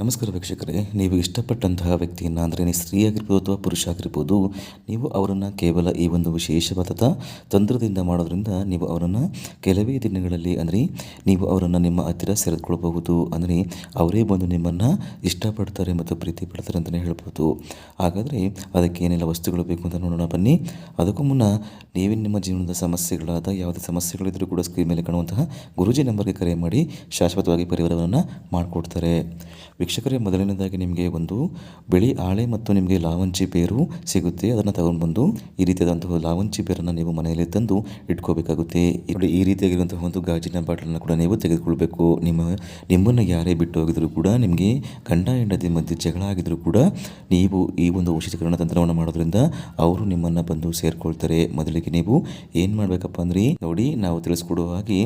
ನಮಸ್ಕಾರ ವೀಕ್ಷಕರೇ, ನೀವು ಇಷ್ಟಪಟ್ಟಂತಹ ವ್ಯಕ್ತಿಯನ್ನು ಅಂದರೆ ನೀವು ಸ್ತ್ರೀ ಆಗಿರ್ಬೋದು ಅಥವಾ ಪುರುಷ ಆಗಿರ್ಬೋದು ನೀವು ಅವರನ್ನು ಕೇವಲ ಈ ಒಂದು ವಿಶೇಷವಾದ ತಂತ್ರದಿಂದ ಮಾಡೋದ್ರಿಂದ ನೀವು ಅವರನ್ನು ಕೆಲವೇ ದಿನಗಳಲ್ಲಿ ಅಂದರೆ ನೀವು ಅವರನ್ನು ನಿಮ್ಮ ಹತ್ತಿರ ಸೆರೆದುಕೊಳ್ಬಹುದು. ಅಂದರೆ ಅವರೇ ಬಂದು ನಿಮ್ಮನ್ನು ಇಷ್ಟಪಡ್ತಾರೆ ಮತ್ತು ಪ್ರೀತಿ ಪಡ್ತಾರೆ ಅಂತಲೇ ಹೇಳ್ಬೋದು. ಹಾಗಾದರೆ ಅದಕ್ಕೆ ಏನೆಲ್ಲ ವಸ್ತುಗಳು ಬೇಕು ಅಂತ ನೋಡೋಣ, ಬನ್ನಿ. ಅದಕ್ಕೂ ಮುನ್ನ ನೀವೇ ನಿಮ್ಮ ಜೀವನದ ಸಮಸ್ಯೆಗಳಾದ ಯಾವುದೇ ಸಮಸ್ಯೆಗಳಿದ್ದರೂ ಕೂಡ ಸ್ಕ್ರೀನ್ ಮೇಲೆ ಕಾಣುವಂತಹ ಗುರುಜಿ ನಂಬರ್ಗೆ ಕರೆ ಮಾಡಿ ಶಾಶ್ವತವಾಗಿ ಪರಿವಾರವನ್ನು ಮಾಡಿಕೊಡ್ತಾರೆ. ವೀಕ್ಷಕರೇ ಮೊದಲನೇದಾಗಿ ನಿಮಗೆ ಒಂದು ಬಿಳಿ ಆಳೆ ಮತ್ತು ನಿಮಗೆ ಲಾವಂಚಿ ಬೇರು ಸಿಗುತ್ತೆ. ಅದನ್ನು ತಗೊಂಡ್ಬಂದು ಈ ರೀತಿಯಾದಂತಹ ಲಾವಂಚಿ ಬೇರನ್ನು ನೀವು ಮನೆಯಲ್ಲಿ ತಂದು ಇಟ್ಕೋಬೇಕಾಗುತ್ತೆ. ನೋಡಿ, ಈ ರೀತಿಯಾಗಿರುವಂತಹ ಒಂದು ಗಾಜಿನ ಬಾಟಲನ್ನು ಕೂಡ ನೀವು ತೆಗೆದುಕೊಳ್ಬೇಕು. ನಿಮ್ಮ, ನಿಮ್ಮನ್ನು ಯಾರೇ ಬಿಟ್ಟು ಹೋಗಿದ್ರು ಕೂಡ, ನಿಮಗೆ ಗಂಡ ಹೆಂಡತಿ ಮಧ್ಯೆ ಜಗಳ ಆಗಿದ್ರು ಕೂಡ ನೀವು ಈ ಒಂದು ಔಷಧೀಕರಣ ತಂತ್ರವನ್ನು ಮಾಡೋದ್ರಿಂದ ಅವರು ನಿಮ್ಮನ್ನು ಬಂದು ಸೇರಿಕೊಳ್ತಾರೆ. ಮೊದಲಿಗೆ ನೀವು ಏನು ಮಾಡಬೇಕಪ್ಪ ಅಂದ್ರೆ, ನೋಡಿ, ನಾವು ತಿಳಿಸ್ಕೊಡುವ ಹಾಗೆ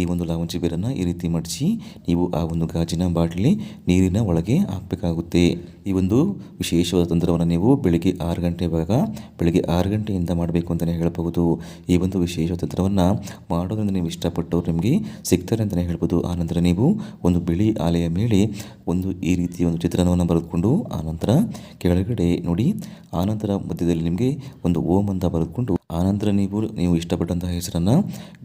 ಈ ಒಂದು ಲಾವಂಚಿ ಬೇರನ್ನು ಈ ರೀತಿ ಮಡಿಸಿ ನೀವು ಆ ಒಂದು ಗಾಜಿನ ಬಾಟಲಿ ನೀರಿನ ಒಳಗೆ ಹಾಕಬೇಕಾಗುತ್ತೆ. ಈ ಒಂದು ವಿಶೇಷವಾದ ತಂತ್ರವನ್ನು ನೀವು ಬೆಳಿಗ್ಗೆ ಆರು ಗಂಟೆ ಭಾಗ ಬೆಳಿಗ್ಗೆ ಆರು ಗಂಟೆಯಿಂದ ಮಾಡಬೇಕು ಅಂತಲೇ ಹೇಳಬಹುದು. ಈ ಒಂದು ವಿಶೇಷ ತಂತ್ರವನ್ನು ಮಾಡೋದ್ರಿಂದ ನೀವು ಇಷ್ಟಪಟ್ಟವ್ರು ನಿಮಗೆ ಸಿಗ್ತಾರೆ ಅಂತಲೇ ಹೇಳ್ಬೋದು ಆನಂತರ ನೀವು ಒಂದು ಬಿಳಿ ಆಲೆಯ ಮೇಲೆ ಒಂದು ಈ ರೀತಿಯ ಒಂದು ಚಿತ್ರಣವನ್ನು ಬರೆದುಕೊಂಡು ಆನಂತರ ಕೆಳಗಡೆ ನೋಡಿ ಆನಂತರ ಮಧ್ಯದಲ್ಲಿ ನಿಮಗೆ ಒಂದು ಓಮ್ ಅಂತ ಬರೆದುಕೊಂಡು ಆನಂತರ ನೀವು ನೀವು ಇಷ್ಟಪಟ್ಟಂತಹ ಹೆಸರನ್ನು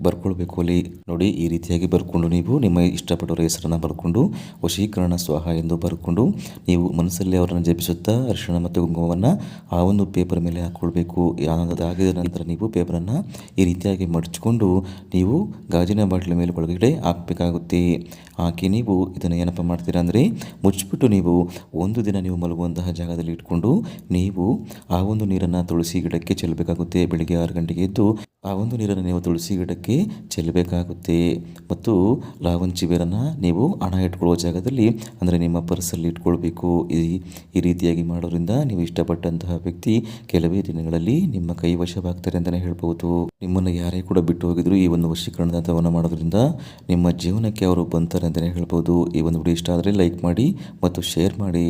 ಬರ್ಕೊಳ್ಬೇಕು ಅಲ್ಲಿ. ನೋಡಿ, ಈ ರೀತಿಯಾಗಿ ಬರ್ಕೊಂಡು ನೀವು, ನಿಮ್ಮ ಇಷ್ಟಪಟ್ಟವರ ಹೆಸರನ್ನು ಬರ್ಕೊಂಡು, ವಶೀಕರಣ ಸ್ವಾಹ ಎಂದು ಬರ್ಕೊಂಡು, ನೀವು ಮನಸ್ಸಲ್ಲಿ ಅವರನ್ನು ಜಪಿಸುತ್ತಾ, ಅರಿಶಿಣ ಮತ್ತು ಕುಂಕುಮವನ್ನು ಆ ಒಂದು ಪೇಪರ್ ಮೇಲೆ ಹಾಕ್ಕೊಳ್ಬೇಕು ಅದಾಗಿದ ನಂತರ ನೀವು ಪೇಪರನ್ನು ಈ ರೀತಿಯಾಗಿ ಮಡಚಿಕೊಂಡು, ನೀವು ಗಾಜಿನ ಬಾಟ್ಲಿ ಮೇಲೆ ಒಳಗಡೆ ಹಾಕಬೇಕಾಗುತ್ತೆ. ಹಾಕಿ ನೀವು ಇದನ್ನು ಏನಪ್ಪ ಮಾಡ್ತೀರಾ ಅಂದರೆ, ಮುಚ್ಚಿಬಿಟ್ಟು ನೀವು ಒಂದು ದಿನ ನೀವು ಮಲಗುವಂತಹ ಜಾಗದಲ್ಲಿ ಇಟ್ಕೊಂಡು, ನೀವು ಆ ಒಂದು ನೀರನ್ನು ತುಳಸಿ ಗಿಡಕ್ಕೆ ಚೆಲ್ಲಬೇಕಾಗುತ್ತೆ. ಬೆಳಿಗ್ಗೆ ಆರು ಗಂಟೆಗೆ ಎದ್ದು ಆ ಒಂದು ನೀರನ್ನು ನೀವು ತುಳಸಿ ಗಿಡಕ್ಕೆ ಚೆಲ್ಲಬೇಕಾಗುತ್ತೆ. ಮತ್ತು ಲಾವಂಚಿ ಬೇರನ್ನು ನೀವು ಹಣ ಇಟ್ಕೊಳ್ಳುವ ಜಾಗದಲ್ಲಿ, ಅಂದರೆ ನಿಮ್ಮ ಪರ್ಸಲ್ಲಿ ಇಟ್ಕೊಳ್ಬೇಕು. ಈ ಈ ರೀತಿಯಾಗಿ ಮಾಡೋದ್ರಿಂದ ನೀವು ಇಷ್ಟಪಟ್ಟಂತಹ ವ್ಯಕ್ತಿ ಕೆಲವೇ ದಿನಗಳಲ್ಲಿ ನಿಮ್ಮ ಕೈ ವಶವಾಗ್ತಾರೆ ಅಂತಲೇ ಹೇಳ್ಬೋದು. ನಿಮ್ಮನ್ನು ಯಾರೇ ಕೂಡ ಬಿಟ್ಟು ಹೋಗಿದ್ರು ಈ ಒಂದು ವಶೀಕರಣದಂಥವನ್ನು ಮಾಡೋದ್ರಿಂದ ನಿಮ್ಮ ಜೀವನಕ್ಕೆ ಅವರು ಬಂತಾರೆ ಅಂತಲೇ ಹೇಳ್ಬೋದು. ಈ ಒಂದು ವಿಡಿಯೋ ಇಷ್ಟ ಆದರೆ ಲೈಕ್ ಮಾಡಿ ಮತ್ತು ಶೇರ್ ಮಾಡಿ.